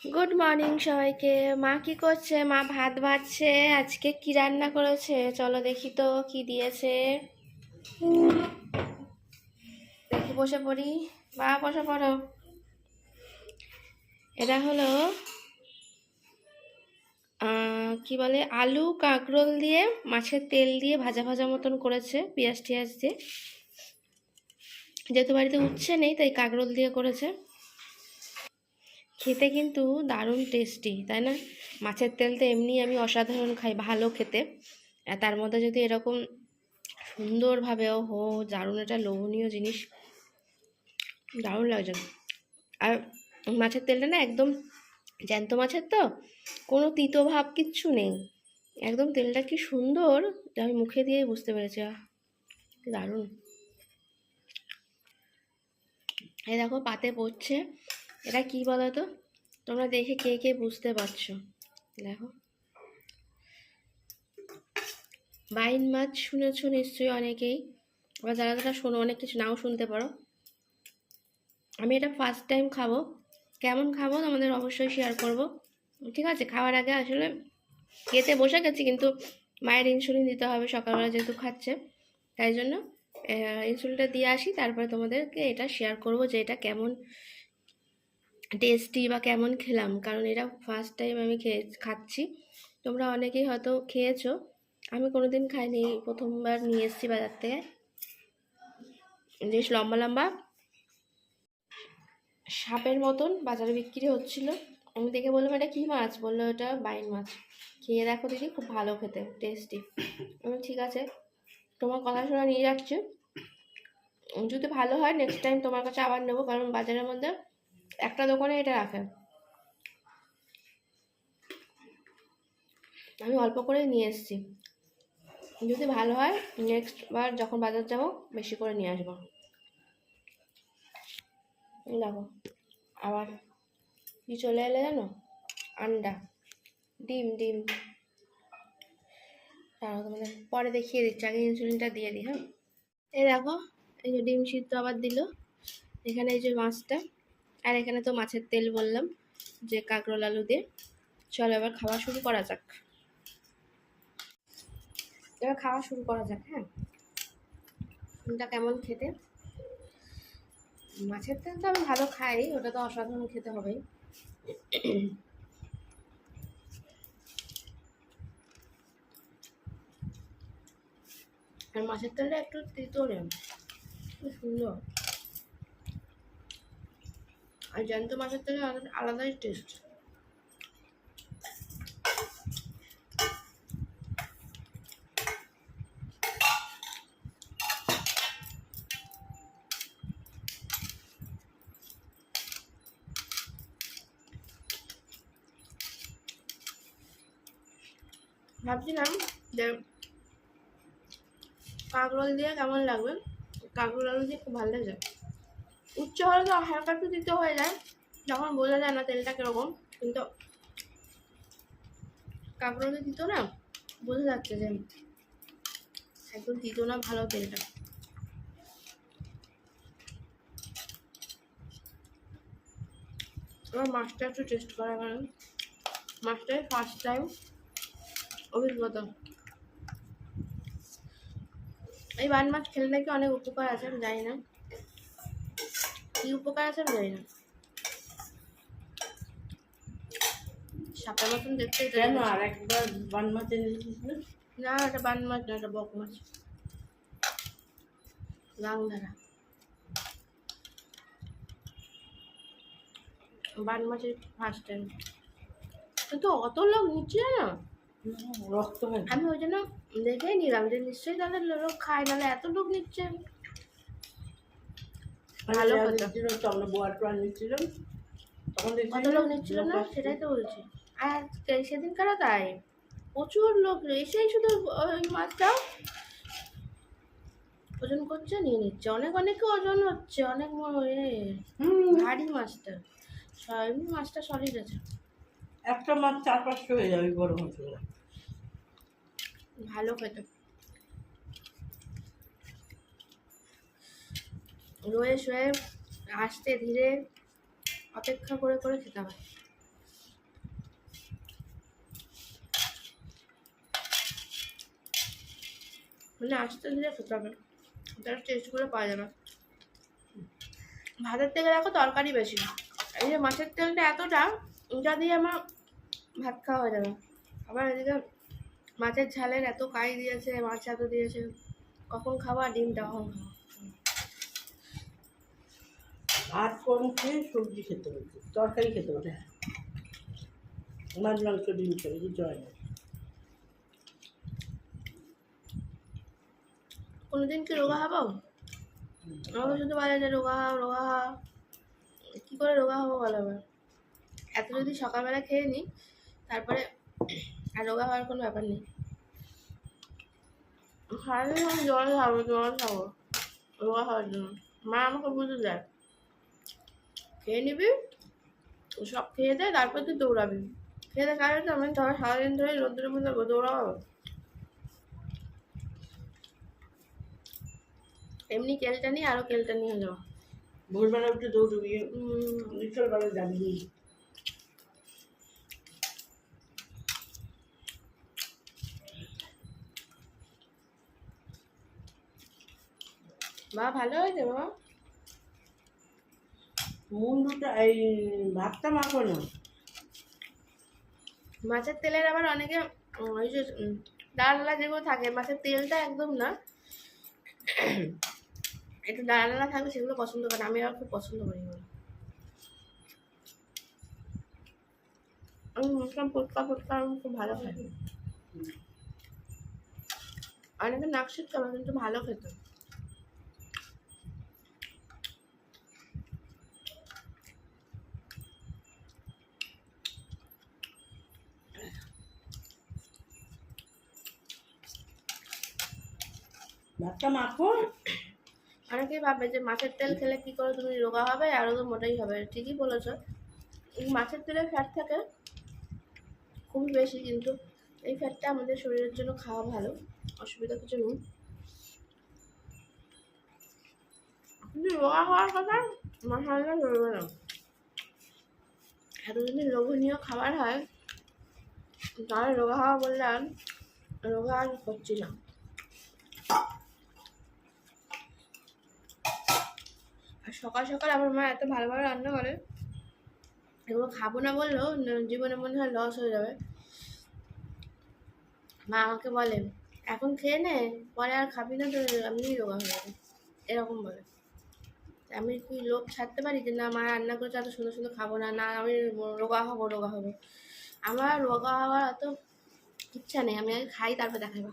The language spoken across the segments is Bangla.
গুড মর্নিং সবাইকে। মা কি করছে? মা ভাত ভাজছে আজকে কি রান্না করেছে? চলো দেখি তো কি দিয়েছে। দেখি বসে পড়ি। বা বসে পড়ো। এটা হলো কি বলে, আলু, কাঁকরোল দিয়ে, মাছের তেল দিয়ে ভাজা ভাজা মতন করেছে, পেঁয়াজ টিয়াজ দিয়ে। যেহেতু বাড়িতে উচ্ছে নেই, তাই কাঁকরোল দিয়ে করেছে। খেতে কিন্তু দারুণ টেস্টি তাই না? মাছের তেল তো এমনি আমি অসাধারণ খাই, ভালো খেতে। তার মধ্যে যদি এরকম সুন্দরভাবেও হো, দারুণ একটা লোভনীয় জিনিস, দারুণ লাগছে। আর মাছের তেলটা না একদম জ্যান্ত মাছের তো, কোনো তিতো ভাব কিচ্ছু নেই। একদম তেলটা কি সুন্দর, যে আমি মুখে দিয়েই বুঝতে পেরেছি দারুণ। এই দেখো, পাতে পড়ছে। এটা কি বলো তো তোমরা দেখে কে কে বুঝতে পারছ? দেখো। বাইন মাছ শুনেছো নিশ্চয়ই অনেকেই। আবার যারা যারা শোনো, অনেক কিছু নাও শুনতে পারো। আমি এটা ফার্স্ট টাইম খাব। কেমন খাব তোমাদের অবশ্যই শেয়ার করব। ঠিক আছে, খাওয়ার আগে আসলে খেতে বসে গেছি, কিন্তু মায়ের ইনসুলিন দিতে হবে, সকালবেলা যেহেতু খাচ্ছে, তাই জন্য ইনসুলিনটা দিয়ে আসি, তারপরে তোমাদেরকে এটা শেয়ার করব যে এটা কেমন টেস্টি বা কেমন খেলাম, কারণ এটা ফার্স্ট টাইম আমি খেয়ে, খাচ্ছি। তোমরা অনেকেই হয়তো খেয়েছো। আমি কোনো দিন খাইনি, প্রথমবার নিয়ে এসেছি বাজার থেকে। বেশ লম্বা লম্বা। সাপের মতন বাজারে বিক্রি হচ্ছিল। আমি দেখে বললাম, এটা কী মাছ? বলল, এটা বাইন মাছ। খেয়ে দেখো দিদি খুব ভালো খেতে টেস্টি আমি ঠিক আছে, তোমার কথা শোনা নিয়ে যাচ্ছি। যদি ভালো হয় নেক্সট টাইম তোমার কাছে আবার নেব, কারণ বাজারের মধ্যে একটা দোকানে এটা রাখে। আমি অল্প করে নিয়ে এসেছি। যদি ভালো হয় নেক্সট বার যখন বাজার যাব, বেশি করে নিয়ে আসব। দেখো, আবার কি চলে এলে জানো? আন্ডা, ডিম ডিম। তারপর তোমাদের পরে দেখিয়ে দিচ্ছি, আগে ইনসুলিনটা দিয়ে দিই হ্যাঁ? এই দেখো, এই যে ডিম সিদ্ধ আবার দিল। এখানে এই যে মাছটা। আর এখানে তো মাছের তেল বললাম, যে কাঁকরোল আলু দিয়ে। চলো এবার খাওয়া শুরু করা যাক। এবার খাওয়া শুরু করা যাক হ্যাঁ? কোনটা কেমন খেতে? মাছের তেল তো আমি ভালো খাই, ওটা তো অসাধারণ খেতে হবেই। আর মাছের তেলটা একটু তিতো খুব সুন্দর। আর জ্যান্ত মাছের আলাদা- আলাদাই টেস্ট ভাবছিলাম যে কাঁকরোল দিয়ে কেমন লাগবে? কাঁকরোল আলু দিয়ে খুব ভালো লাগছে উচ্চ হলে তো হালকা একটু দিতে হয়ে যায়। যখন বোঝা যায় না তেলটা কীরকম, কিন্তু কাঁকরোলে দিত না, বোঝা যাচ্ছে যে একদম দিত না ভালো তেলটা। আমার মাছটা একটু টেস্ট করা কারণ মাছটাই ফার্স্ট টাইম অভিজ্ঞতা। এই বান মাছ খেলে নাকি অনেক উপকার আছে, আমি জানি না। কি উপকার আছে আমি জানি না। সাপের মতন দেখতে কেন? আর একবার বান মাছ এনে না? না এটা বান মাছ না এটা বক মাছ। গাংধারা বান মাছের ফার্স্ট টাইম কিন্তু অত লোক নিচ্ছে না। রক্ত আমি ওই জন্য দেখেই নিলাম যে নিশ্চয়ই তাহলে লোক খায় নাহলে এত লোক নিচ্ছে। ভালো যারা কথা। দিচ্ছিল, তো আমরা বোয়ার প্রাণ নিচ্ছিলাম। তখন কত লোক নিচ্ছিল না? সেটাই তো বলছি। আর তাই প্রচুর লোক এসেই শুধু ওই মাছটা ওজন করছে নিয়ে নিচ্ছে। অনেক অনেকে ওজন হচ্ছে অনেক ভারী মাছটা। এমনি মাছটা সলিড আছে একটা মাছ চার পাঁচশো হয়ে যাবে বড় মাছ ভালো খেতে। রয়ে শোয়ে আসতে ধীরে অপেক্ষা করে করে খেতে হয়। মানে আসতে ধীরে খেতে হবে তার টেস্টগুলো পাওয়া যাবে ভাতের থেকে দেখো তরকারি বেশি এই যে মাছের তেলটা এতটা ওটা দিয়ে আমার ভাত খাওয়া হয়ে যাবে। আবার এদিকে মাছের ঝালের এত কাই দিয়েছে, মাছ এত দিয়েছে। কখন খাওয়া ডিমটা কখন খাওয়া ভাত কম খেয়ে সবজি খেতে বলছে তরকারি খেতে বলে মাছ মাংস ডিম খেলে কিছু হয় না। কোনোদিন কি রোগা হব? আমাকে শুধু বলে যে রোগা হও রোগা হও। কী করে রোগা হব বলো এবার? এত যদি সকালবেলা খেয়ে নিই তারপরে আর রোগা হওয়ার কোনো ব্যাপার নেই। আমি জল খাব জল খাব। রোগা হওয়ার জন্য। মা আমাকে বুঝে দেয় খেয়ে নিবি সব খেয়ে দেয় তারপর তুই দৌড়াবি। খেয়ে দেয় কারণ আমি ধর সারাদিন ধরে রোদ্রের মধ্যে দৌড়াবো। এমনি কেলটা নিয়ে আরও কেলটা নিয়ে যাওয়া ভোরবেলা উঠে দৌড়বি বিকেলবেলা যাবি। মা ভালো হয়েছে মা? মুন্ডুটা এই ভাতটা মাখো না। মাছের তেলের আবার অনেকে ওই যে ডালনা যেগুলো থাকে মাছের তেলটা একদম না। একটু ডালনা থাকলে সেগুলো পছন্দ করে আমি আবার খুব পছন্দ করি আমি মুসলাম ফুটকা ফুটকা আমি খুব ভালো খাই অনেকে নাক শিটকাবে কিন্তু ভালো খেতে। ভাতটা মাখো। অনেকেই ভাবে যে মাছের তেল খেলে কি করে তুমি রোগা হবে আরও তো মোটাই হবে ঠিকই বলেছ। এই মাছের তেলে ফ্যাট থাকে খুবই বেশি কিন্তু। এই ফ্যাটটা আমাদের শরীরের জন্য খাওয়া ভালো, অসুবিধা কিছু নেই। রোগা হওয়ার কথা মশালা না। এত যদি লোভনীয় খাবার হয়, তাহলে রোগা হওয়া বললে আর রোগা আর হচ্ছি না। সকাল সকাল আমার মা এত ভালো ভালো রান্না করে। এগুলো খাব না বললেও জীবনে মনে হয় লস হয়ে যাবে। মা আমাকে বলে, এখন খেয়ে নে, পরে আর খাবি না তো এমনি রোগা হয়ে যাবে। এরকম বলে। আমি কি লোভ ছাড়তে পারি যে না, মা রান্না করছে, এত সুন্দর সুন্দর খাব না না আমি রোগা হব রোগা হব। আমার রোগা হওয়ার অত ইচ্ছা নেই, আমি আগে খাই, তারপর দেখাবো।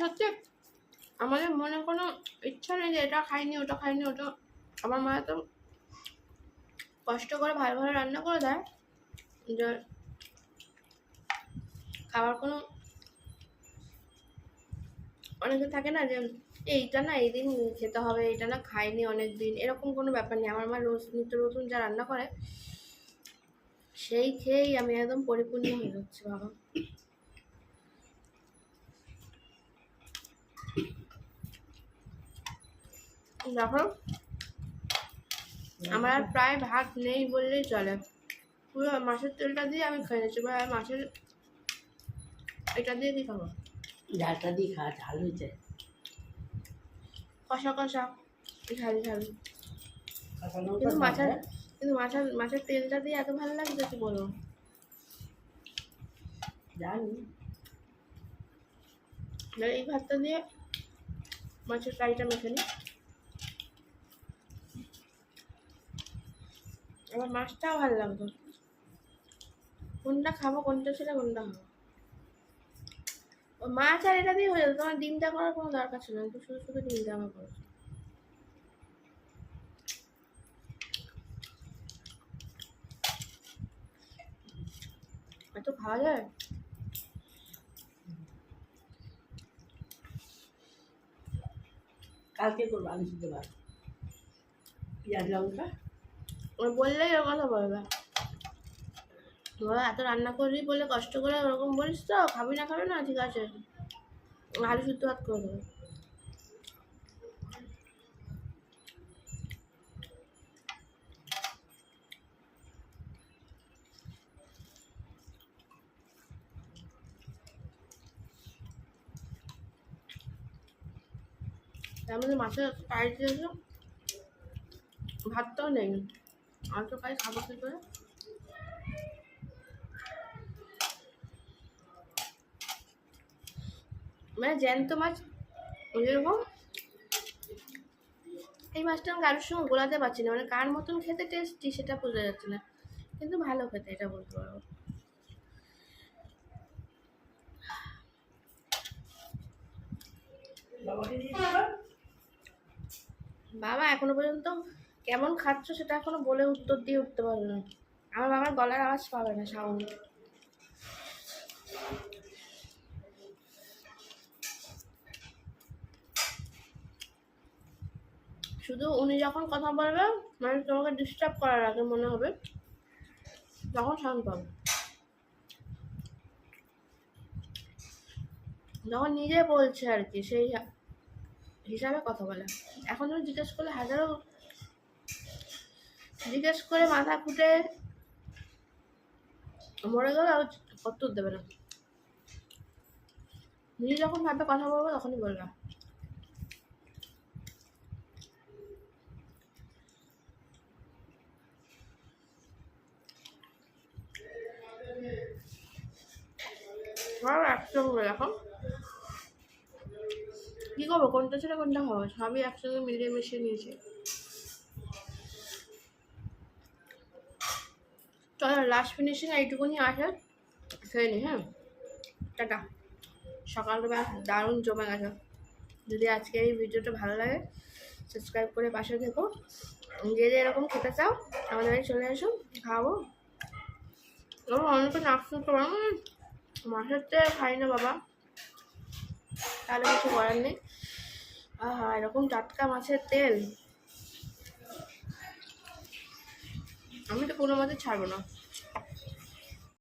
সত্যি আমাদের মনে কোনো ইচ্ছা নেই যে এটা খাইনি, ওটা খাইনি, ওটা আমার মা তো কষ্ট করে ভালো ভালো রান্না করে দেয়। যে খাবার কোনো অনেকে থাকে না যে এইটা না এই দিন খেতে হবে এটা না খাইনি অনেক দিন এরকম কোনো ব্যাপার নেই। আমার মা রোজ নিত্য নতুন যা রান্না করে, সেই খেয়েই আমি একদম পরিপূর্ণ হয়ে যাচ্ছি বাবা। দেখো। আমার আর প্রায় ভাত নেই বললেই চলে। পুরো মাছের তেলটা দিয়ে আমি খেয়ে নিচ্ছি। এবার মাছের এটা দিয়ে কি খাব? ডালটা দিয়ে খা ঝাল হয়েছে। কষা কষা। ঝাল ঝাল কিন্তু মাছের কিন্তু মাছের মাছের তেলটা দিয়ে এত ভালো লাগছে কি বলব? জানি। এই ভাতটা দিয়ে মাছের কারিটা মেখে নিই এবার মাছটাও ভালো লাগতো কোনটা খাব, কোনটা ছেড়ে কোনটা খাব মাছ আর এটা দিয়ে হয়ে যেত তোমার ডিমটা করার কোনো দরকার ছিল না। শুধু শুধু ডিমটা আমার করেছে এত খাওয়া যায়? কালকে করব আলু সিদ্ধ ভাত। পেঁয়াজ, লঙ্কা। বললেই ওর কথা বলবে। এত রান্না করবি বলে কষ্ট করে ওরকম বলিস তো, খাবি না খাবি না, ঠিক আছে। আলু শুদ্ধ ভাত করে দেবে। তার মধ্যে মাছের পাড়ি ভাতটাও নেই। তো পাই খাব কি করে মানে জ্যান্ত মাছ যেরকম এই মাছটা আমি কারোর সঙ্গে গোলাতে পারছি না। মানে কার মতন খেতে টেস্টি সেটা বোঝা যাচ্ছে না। কিন্তু ভালো খেতে, এটা বলতে পারব? বাবা, এখনও পর্যন্ত কেমন খাচ্ছ সেটা এখনও বলে উত্তর দিয়ে উঠতে পারবে না। আমার বাবার গলার আওয়াজ পাবে না সাউন্ড। শুধু উনি যখন কথা বলবে মানে তোমাকে ডিস্টার্ব করার আগে মনে হবে, তখন সাউন্ড পাবে। যখন নিজে বলছে আর কি, সেই হিসাবে কথা বলে। এখন তুমি জিজ্ঞেস করলে হাজারো জিজ্ঞেস করে মাথা ফুটে মরে গেলে আর উত্তর দেবে না। নিজে যখন ভাবে কথা বলব তখনই সব এখন কি করব? কোনটা ছেড়ে কোনটা হবে সবই একসঙ্গে মিলিয়ে মিশিয়ে নিয়েছে। চলো লাস্ট ফিনিশিং এইটুকুনি আসে খেয়ে নি হ্যাঁ? টাটা। সকালবেলা দারুণ জমে গেছে। যদি আজকে এই ভিডিওটা ভালো লাগে সাবস্ক্রাইব করে পাশে থেকো। যে যে এরকম খেতে চাও, আমাদের বাড়ি চলে আসো এবং অনেকে নাকশো তো মাছের তেল খাই না বাবা। তাহলে কিছু করার নেই। আহা, এরকম টাটকা মাছের তেল। আমি তো কোনো মতে ছাড়বো না।